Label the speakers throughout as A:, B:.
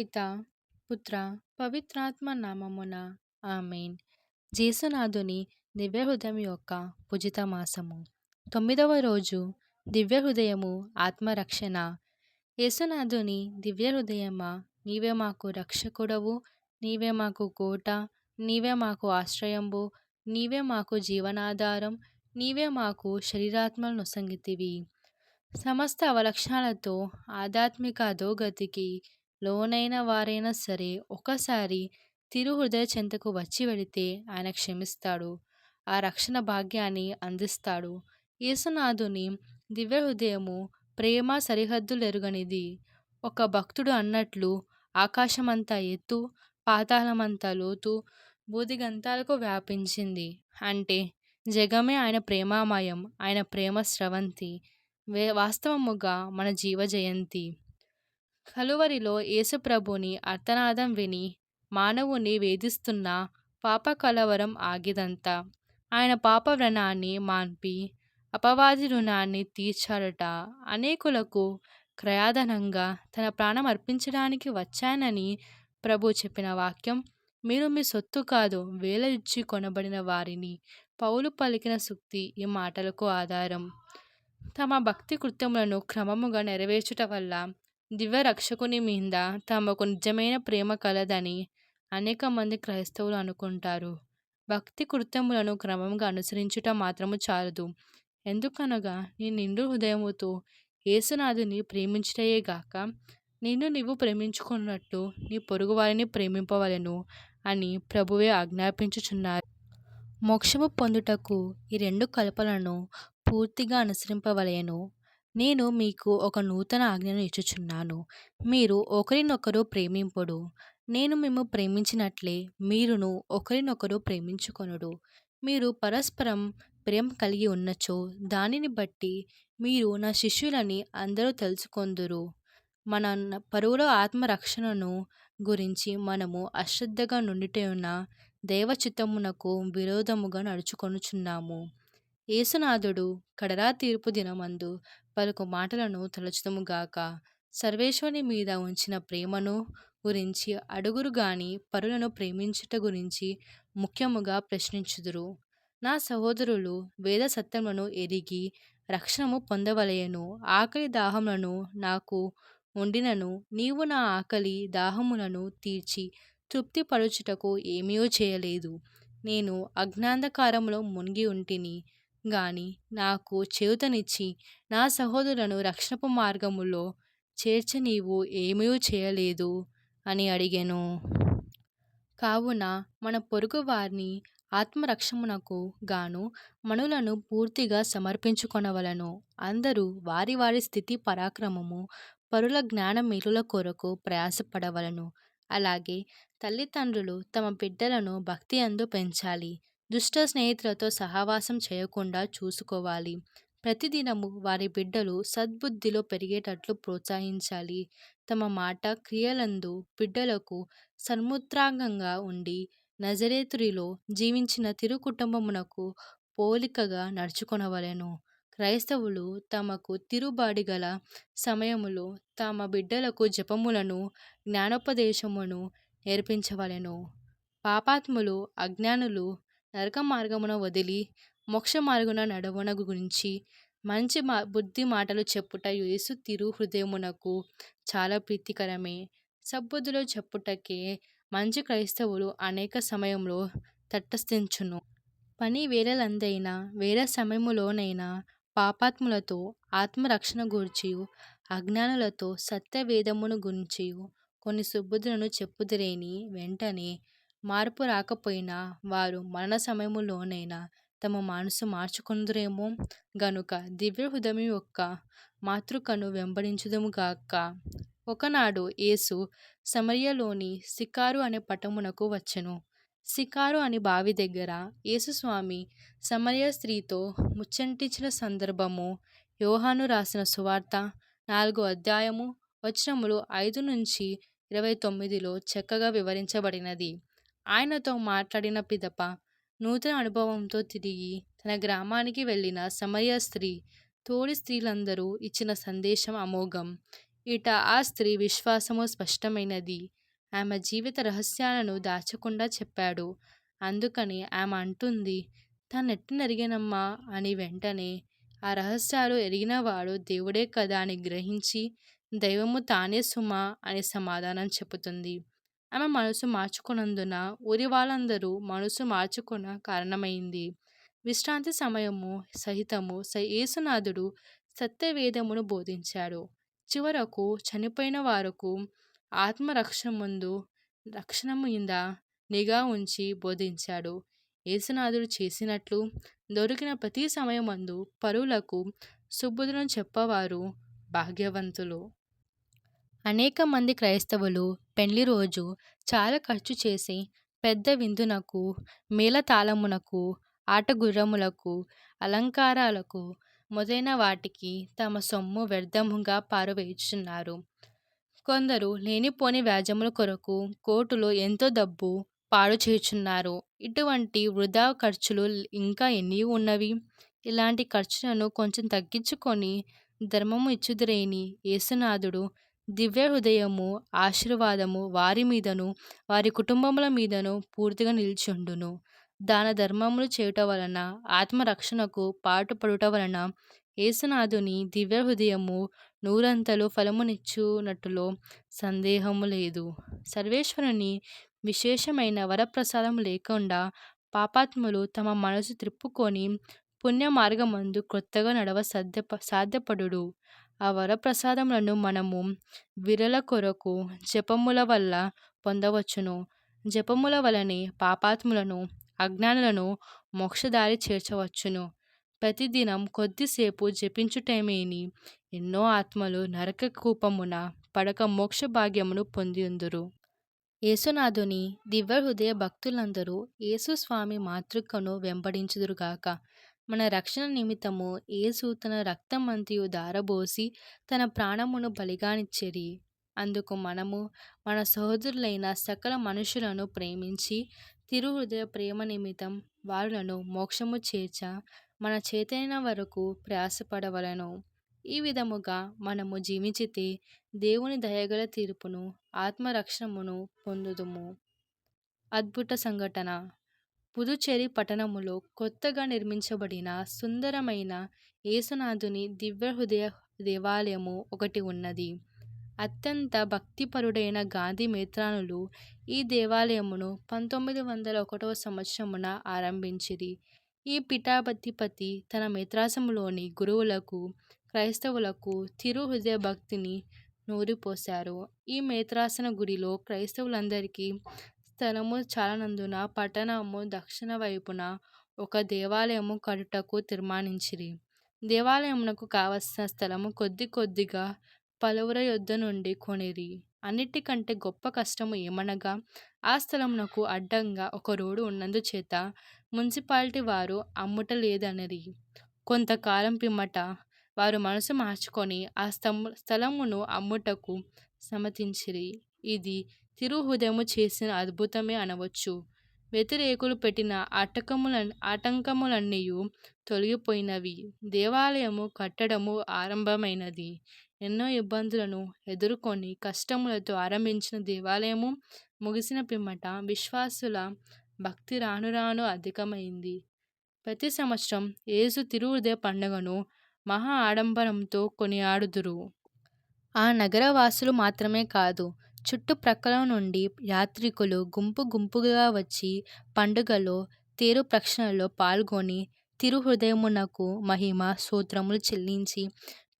A: పిత పుత్ర పవిత్రాత్మ నామమున ఆమెన్. జేసునాథుని దివ్య హృదయం యొక్క పూజిత మాసము. తొమ్మిదవ రోజు దివ్య హృదయము ఆత్మరక్షణ. యేసునాథుని దివ్య హృదయమా నీవే మాకు రక్షకుడవు నీవే మాకు కోట నీవే మాకు ఆశ్రయంబు నీవే మాకు జీవనాధారం నీవే మాకు శరీరాత్మలను సంగతివి సమస్త అవలక్షణాలతో ఆధ్యాత్మిక అధోగతికి లోనైన వారైనా సరే ఒకసారి తిరు హృదయ చెంతకు వచ్చి వెళితే ఆయన క్షమిస్తాడు. ఆ రక్షణ భాగ్యాన్ని అందిస్తాడు. యేసునాథుని దివ్య హృదయము ప్రేమ సరిహద్దులు ఎరుగనిది ఒక భక్తుడు అన్నట్లు ఆకాశమంతా ఎత్తు పాతాళమంతా లోతు బూదిగంతాలకు వ్యాపించింది. అంటే జగమే ఆయన ప్రేమామయం ఆయన ప్రేమ స్రవంతి వాస్తవముగా మన జీవ జయంతి. కలువరిలో యేసుప్రభుని అర్థనాదం విని మానవుని వేధిస్తున్న పాప కలవరం ఆగిదంతా. ఆయన పాప వ్రణాన్ని మాన్పి అపవాది రుణాన్ని తీర్చాడట. అనేకులకు క్రయాధనంగా తన ప్రాణం అర్పించడానికి వచ్చానని ప్రభు చెప్పిన వాక్యం మీరు మీ సొత్తు కాదు వేల ఇచ్చి కొనబడిన వారిని పౌలు పలికిన సుక్తి ఈ మాటలకు ఆధారం. తమ భక్తి కృత్యములను క్రమముగా నెరవేర్చుట వల్ల దివ్య రక్షకుని మీద తమకు నిజమైన ప్రేమ కలదని అనేక మంది క్రైస్తవులు అనుకుంటారు. భక్తి కృత్యములను క్రమంగా అనుసరించుట మాత్రము చాలదు. ఎందుకనగా నీ నిండు హృదయముతో యేసునాథుని ప్రేమించుటయే గాక నిన్ను నీవు ప్రేమించుకున్నట్టు నీ పొరుగు వారిని ప్రేమింపవలను అని ప్రభువే ఆజ్ఞాపించుచున్నారు. మోక్షము పొందుటకు ఈ రెండు కల్పలను పూర్తిగా అనుసరింపవలయను నేను మీకు ఒక నూతన ఆజ్ఞను ఇచ్చుచున్నాను. మీరు ఒకరినొకరు ప్రేమింపుడు. నేను మేము ప్రేమించినట్లే మీరును ఒకరినొకరు ప్రేమించుకొనుడు. మీరు పరస్పరం ప్రేమ కలిగి ఉన్నచో దానిని బట్టి మీరు నా శిష్యులని అందరూ తెలుసుకొందురు. మన పరువుల ఆత్మరక్షణను గురించి మనము అశ్రద్ధగా నుండిటేయున్న దేవచిత్తమునకు విరోధముగా నడుచుకొనుచున్నాము. యేసునాథుడు కడరా తీర్పు దినమందు పలుకు మాటలను తలచుదముగాక సర్వేశ్వరుని మీద ఉంచిన ప్రేమను గురించి అడుగురు గాని పరులను ప్రేమించుట గురించి ముఖ్యముగా ప్రశ్నించుదురు. నా సహోదరులు వేద సత్యములను ఎరిగి రక్షణము పొందవలయను ఆకలి దాహములను నాకు ఉండినను. నీవు నా ఆకలి దాహములను తీర్చి తృప్తిపరచుటకు ఏమీయో చేయలేదు. నేను అజ్ఞాంధకారంలో మునిగి ఉంటిని. గాని నాకు చేయుతనిచ్చి నా సహోదరులను రక్షణపు మార్గములో చేర్చ నీవు ఏమీ చేయలేదు అని అడిగాను. కావున మన పొరుగు వారిని ఆత్మరక్షమునకు గాను మనులను పూర్తిగా సమర్పించుకొనవలను. అందరూ వారి వారి స్థితి పరాక్రమము పరుల జ్ఞాన మేలుల కొరకు ప్రయాసపడవలను. అలాగే తల్లిదండ్రులు తమ బిడ్డలను భక్తి అందు పెంచాలి. దుష్ట స్నేహితులతో సహవాసం చేయకుండా చూసుకోవాలి. ప్రతిదినము వారి బిడ్డలు సద్బుద్ధిలో పెరిగేటట్లు ప్రోత్సహించాలి. తమ మాట క్రియలందు బిడ్డలకు సన్ముత్రాంగంగా ఉండి నజరేతురిలో జీవించిన తిరు కుటుంబమునకు పోలికగా నడుచుకొనవలెను. క్రైస్తవులు తమకు తిరుబాడి గల సమయములో తమ బిడ్డలకు జపములను జ్ఞానోపదేశమును నేర్పించవలెను. పాపాత్ములు అజ్ఞానులు నరక మార్గమున వదిలి మోక్ష మార్గున నడవన గురించి మంచి మా బుద్ధి మాటలు చెప్పుట యేసు తిరు హృదయమునకు చాలా ప్రీతికరమే. సబ్బుద్ధిలో చెప్పుటకే మంచి క్రైస్తవులు అనేక సమయంలో తటస్థించును. పని వేళలందైనా వేరే సమయములోనైనా పాపాత్ములతో ఆత్మరక్షణ గూర్చి అజ్ఞానులతో సత్యవేదమును గురించి కొన్ని సుబుద్ధులను చెప్పుదిరేని వెంటనే మార్పు రాకపోయినా వారు మరణ సమయములోనైనా తమ మనసు మార్చుకొందురేమో. గనుక దివ్య హృదయం యొక్క మాతృకను వెంబడించుదుముగాక ఒకనాడు యేసు సమరియలోని సికారు అనే పటమునకు వచ్చెను. సికారు అని బావి దగ్గర యేసుస్వామి సమరయ స్త్రీతో ముచ్చంటించిన సందర్భము యోహాను రాసిన సువార్త నాలుగో అధ్యాయము వచనములు ఐదు నుంచి ఇరవై తొమ్మిదిలో చక్కగా వివరించబడినది. ఆయనతో మాట్లాడిన పిదప నూతన అనుభవంతో తిరిగి తన గ్రామానికి వెళ్ళిన సమయ స్త్రీ తోడి స్త్రీలందరూ ఇచ్చిన సందేశం అమోఘం ఇట ఆ స్త్రీ విశ్వాసము స్పష్టమైనది. ఆమె జీవిత రహస్యాలను దాచకుండా చెప్పాడు. అందుకని ఆమె అంటుంది తనెట్టనెరిగెనమ్మా అని వెంటనే ఆ రహస్యాలు ఎరిగినవాడు దేవుడే కదా అని గ్రహించి దైవము తానే సుమా అని సమాధానం చెబుతుంది. ఆమె మనసు మార్చుకున్నందున ఊరి వాళ్ళందరూ మనసు మార్చుకున్న కారణమైంది. విశ్రాంతి సమయము సహితము యేసునాథుడు సత్యవేదమును బోధించాడు. చివరకు చనిపోయిన వారకు ఆత్మరక్షణముందు రక్షణ మీద నిఘా ఉంచి బోధించాడు. యేసునాథుడు చేసినట్లు దొరికిన ప్రతి సమయమందు పరులకు సుబుద్ధులను చెప్పవారు భాగ్యవంతులు. అనేక మంది క్రైస్తవులు పెండ్లి రోజు చాలా ఖర్చు చేసి పెద్ద విందునకు, మేళతాళమునకు ఆటగుర్రములకు, అలంకారాలకు మొదలైన వాటికి తమ సొమ్ము వ్యర్థముగా పారవేయుచున్నారు. కొందరు లేనిపోని వ్యాజముల కొరకు కోర్టులో ఎంతో డబ్బు పాడుచేయుచున్నారు. ఇటువంటి వృధా ఖర్చులు ఇంకా ఎన్ని ఉన్నవి? ఇలాంటి ఖర్చులను కొంచెం తగ్గించుకొని ధర్మము ఇచ్చుదురేని యేసునాథుడు దివ్య హృదయము ఆశీర్వాదము వారి మీదను వారి కుటుంబముల మీదను పూర్తిగా నిలిచియుండును. దాన ధర్మములు చేయుట వలన ఆత్మరక్షణకు పాటుపడుట వలన ఏసునాథుని దివ్య హృదయము నూరంతలు ఫలమునిచ్చునట్టులో సందేహము లేదు. సర్వేశ్వరుని విశేషమైన వరప్రసాదము లేకుండా పాపాత్ములు తమ మనసు త్రిప్పుకొని పుణ్యమార్గమందు క్రొత్తగా నడవ సాధ్యపడదు. ఆ వరప్రసాదములను మనము విరల కొరకు జపముల వల్ల పొందవచ్చును. జపముల వల్లనే పాపాత్ములను, అజ్ఞానులను మోక్షదారి చేర్చవచ్చును. ప్రతిదినం కొద్దిసేపు జపించుటేమేని ఎన్నో ఆత్మలు నరక కూపమున పడక మోక్ష భాగ్యమును పొందిందురు యేసునాథుని దివ్యహృదయ భక్తులందరూ యేసుస్వామి మాతృకను వెంబడించుదురుగాక. మన రక్షణ నిమిత్తము యేసు తన రక్తమంతియు దారబోసి తన ప్రాణమును బలిగానిచ్చేరి అందుకు మనము మన సహోదరులైన సకల మనుషులను ప్రేమించి తిరుహృదయ ప్రేమ నిమిత్తం వారులను మోక్షము చేర్చ మన చేతైన వరకు ప్రయాసపడవలెను. ఈ విధముగా మనము జీవించితే దేవుని దయగల తీర్పును, ఆత్మరక్షణమును పొందుదుము. అద్భుత సంఘటన పుదుచ్చేరి పట్టణములో కొత్తగా నిర్మించబడిన సుందరమైన యేసునాథుని దివ్యహృదయ దేవాలయము ఒకటి ఉన్నది. అత్యంత భక్తిపరుడైన గాంధీ మేత్రానులు ఈ దేవాలయమును పంతొమ్మిది వందల ఒకటవ సంవత్సరమున ఆరంభించిరి. ఈ పీఠాధిపతి తన మేత్రాసములోని గురువులకు, క్రైస్తవులకు తిరుహృదయ భక్తిని నూరిపోశారు ఈ మేత్రాసన గుడిలో క్రైస్తవులందరికీ స్థలము చాలనందున పట్టణము దక్షిణ వైపున ఒక దేవాలయము కడుటకు తీర్మానించిరి. దేవాలయమునకు కావలసిన స్థలము కొద్ది కొద్దిగా పలువుర యొద్ద నుండి కొనిరి. అన్నిటికంటే గొప్ప కష్టము ఏమనగా ఆ స్థలమునకు అడ్డంగా ఒక రోడ్డు ఉన్నందుచేత మున్సిపాలిటీ వారు అమ్ముట లేదనిరి. కొంతకాలం పిమ్మట వారు మనసు మార్చుకొని ఆ స్థలమును అమ్ముటకు సమ్మతించిరి. ఇది తిరుహృదయము చేసిన అద్భుతమే అనవచ్చు. వ్యతిరేకులు పెట్టిన ఆటకముల ఆటంకములన్నీయు తొలగిపోయినవి. దేవాలయము కట్టడము ఆరంభమైనది. ఎన్నో ఇబ్బందులను ఎదుర్కొని కష్టములతో ఆరంభించిన దేవాలయము ముగిసిన పిమ్మట విశ్వాసుల భక్తి రాను రాను అధికమైంది. ప్రతి సంవత్సరం యేసు తిరుహృదయ పండుగను మహా ఆడంబరంతో కొనియాడుదురు. ఆ నగరవాసులు మాత్రమే కాదు చుట్టుప్రక్కల నుండి యాత్రికులు గుంపు గుంపుగా వచ్చి పండుగలో, తేరు ప్రక్షణలో పాల్గొని తిరుహృదయమునకు మహిమ, సూత్రములు చెల్లించి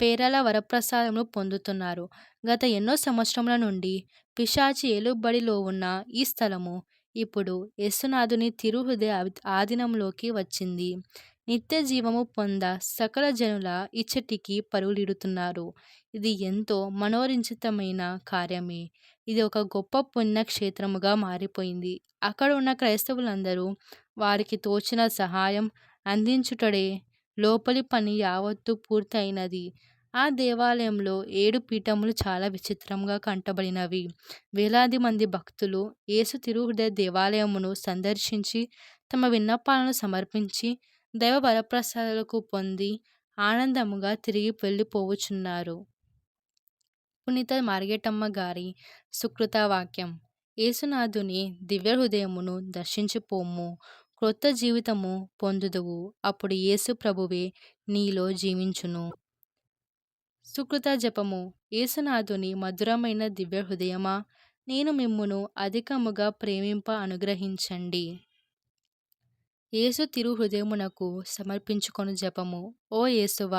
A: పేరాల వరప్రసాదములు పొందుతున్నారు. గత ఎన్నో సంవత్సరముల నుండి పిశాచి ఏలుబడిలో ఉన్న ఈ స్థలము ఇప్పుడు యేసునాథుని తిరుహృదయ ఆధీనంలోకి వచ్చింది. నిత్య జీవము పొంద సకల జనుల ఇచ్చటికి పరుగులిడుతున్నారు. ఇది ఎంతో మనోరంజితమైన కార్యమే. ఇది ఒక గొప్ప పుణ్య క్షేత్రముగా మారిపోయింది. అక్కడ ఉన్న క్రైస్తవులందరూ వారికి తోచిన సహాయం అందించుటడే లోపలి పని యావత్తు పూర్తయినది ఆ దేవాలయంలో ఏడు పీఠములు చాలా విచిత్రంగా కంటబడినవి వేలాది మంది భక్తులు యేసు తిరుహృదయ దేవాలయమును సందర్శించి తమ విన్నపాలను సమర్పించి దైవ వరప్రసాదాలకు పొంది ఆనందముగా తిరిగి వెళ్ళిపోవుచున్నారు. పునీత మార్గేటమ్మ గారి సుకృత వాక్యం యేసునాథుని దివ్య హృదయమును దర్శించిపోము క్రొత్త జీవితము పొందుదువు అప్పుడు యేసు ప్రభువే నీలో జీవించును సుకృత జపము యేసునాథుని మధురమైన దివ్య హృదయమా నేను మిమ్మును అధికముగా ప్రేమింప అనుగ్రహించండి యేసు తిరు హృదయమునకు సమర్పించుకొను జపము. ఓ యేసువ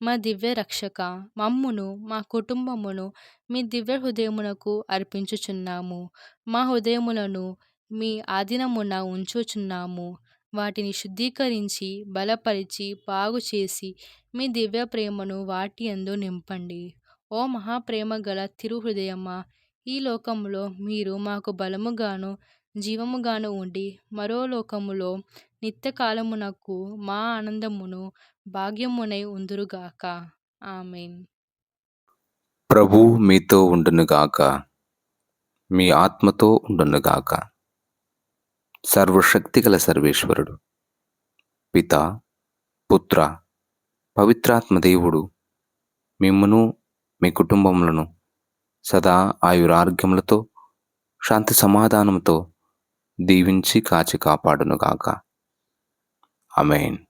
A: మా దివ్య రక్షక మమ్మును మా కుటుంబమును మీ దివ్య హృదయమునకు అర్పించుచున్నాము. మా హృదయములను మీ ఆధీనమున ఉంచుచున్నాము. వాటిని శుద్ధీకరించి బలపరిచి బాగు చేసి మీ దివ్య ప్రేమను వాటి అందు నింపండి. ఓ మహాప్రేమ గల తిరుహృదయమా ఈ లోకములో మీరు మాకు బలముగాను జీవముగాను ఉండి మరో లోకములో నిత్యకాలమునకు మా ఆనందమును భాగ్యమునై ఉందురుగాక. ఆమెన్.
B: ప్రభు మీతో ఉండునుగాక. మీ ఆత్మతో ఉండునుగాక. సర్వశక్తిగల సర్వేశ్వరుడు పిత పుత్ర పవిత్రాత్మ దేవుడు మిమ్మును మీ కుటుంబములను సదా ఆయురారోగ్యములతో శాంతి సమాధానముతో దీవించి కాచి కాపాడునుగాక. I mean.